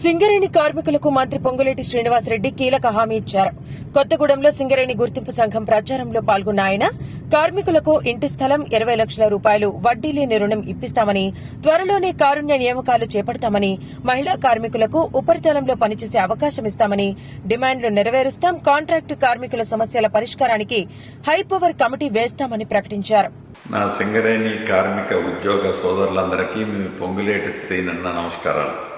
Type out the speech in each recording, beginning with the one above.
సింగరేణి కార్మికులకు మంత్రి పొంగులేటి శ్రీనివాసరెడ్డి కీలక హామీ ఇచ్చారు. కొత్తగూడెంలో సింగరేణి గుర్తింపు సంఘం ప్రచారంలో పాల్గొన్న ఆయన కార్మికులకు ఇంటి స్థలం ఇరవై లక్షల రూపాయలు వడ్డీ లేని రుణం ఇప్పిస్తామని త్వరలోనే కారుణ్య నియామకాలు చేపడతామని మహిళా కార్మికులకు ఉపరితలంలో పనిచేసే అవకాశం ఇస్తామని డిమాండ్లు నెరవేరుస్తాం కాంట్రాక్టు కార్మికుల సమస్యల పరిష్కారానికి హైపవర్ కమిటీ వేస్తామని ప్రకటించారు. నా సింగరేణి కార్మిక ఉద్యోగ సోదరులందరికీ మీ పొంగులేటి శ్రీనన్న నమస్కారాలు.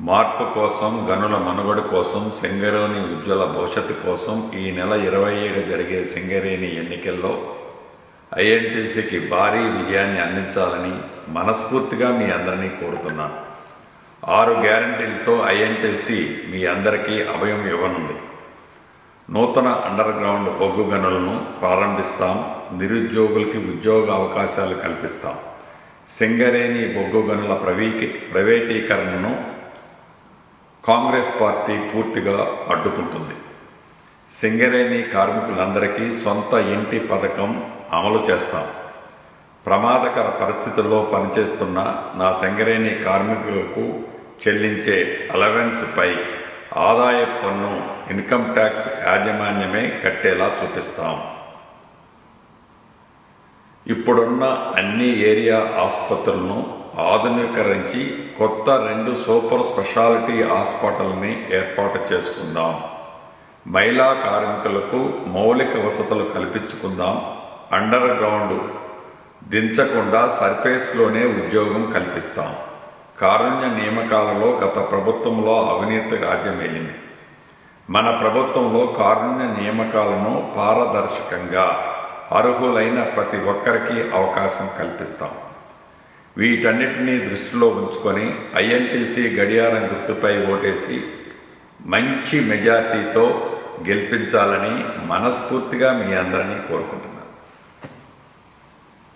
మార్పు కోసం గనుల మనుగడ కోసం సింగరేణి ఉజ్వల భవిష్యత్తు కోసం ఈ నెల ఇరవై ఏడు జరిగే సింగరేణి ఎన్నికల్లో ఐఎన్టీసీకి భారీ విజయాన్ని అందించాలని మనస్ఫూర్తిగా మీ అందరినీ కోరుతున్నాను. ఆరు గ్యారంటీలతో ఐఎన్టీసీ మీ అందరికీ అభయం ఇవ్వనుంది. నూతన అండర్ గ్రౌండ్ బొగ్గు గనులను ప్రారంభిస్తాం. నిరుద్యోగులకి ఉద్యోగ అవకాశాలు కల్పిస్తాం. సింగరేణి బొగ్గు గనుల ప్రవీకి ప్రైవేటీకరణను కాంగ్రెస్ పార్టీ పూర్తిగా అడ్డుకుంటుంది. సింగరేణి కార్మికులందరికీ సొంత ఇంటి పథకం అమలు చేస్తాం. ప్రమాదకర పరిస్థితుల్లో పనిచేస్తున్న నా సింగరేణి కార్మికులకు చెల్లించే అలవెన్స్పై ఆదాయ పన్ను ఇన్కమ్ ట్యాక్స్ యాజమాన్యమే కట్టేలా చూపిస్తాం. ఇప్పుడున్న అన్ని ఏరియా ఆసుపత్రులను ఆధునీకరించి కొత్త రెండు సూపర్ స్పెషాలిటీ హాస్పిటల్ని ఏర్పాటు చేసుకుందాం. మహిళా కార్మికులకు మౌలిక వసతులు కల్పించుకుందాం. అండర్ గ్రౌండ్ దించకుండా సర్ఫేస్లోనే ఉద్యోగం కల్పిస్తాం. కారుణ్య నియామకాలలో గత ప్రభుత్వంలో అవినీతి రాజ్యమేలింది. మన ప్రభుత్వంలో కారుణ్య నియామకాలను పారదర్శకంగా అర్హులైన ప్రతి ఒక్కరికి అవకాశం కల్పిస్తాం. వీటన్నిటినీ దృష్టిలో ఉంచుకొని ఐఎన్టీసీ గడియారం గుర్తుపై ఓటేసి మంచి మెజార్టీతో గెలిపించాలని మనస్ఫూర్తిగా మీ అందరినీ కోరుకుంటున్నాను.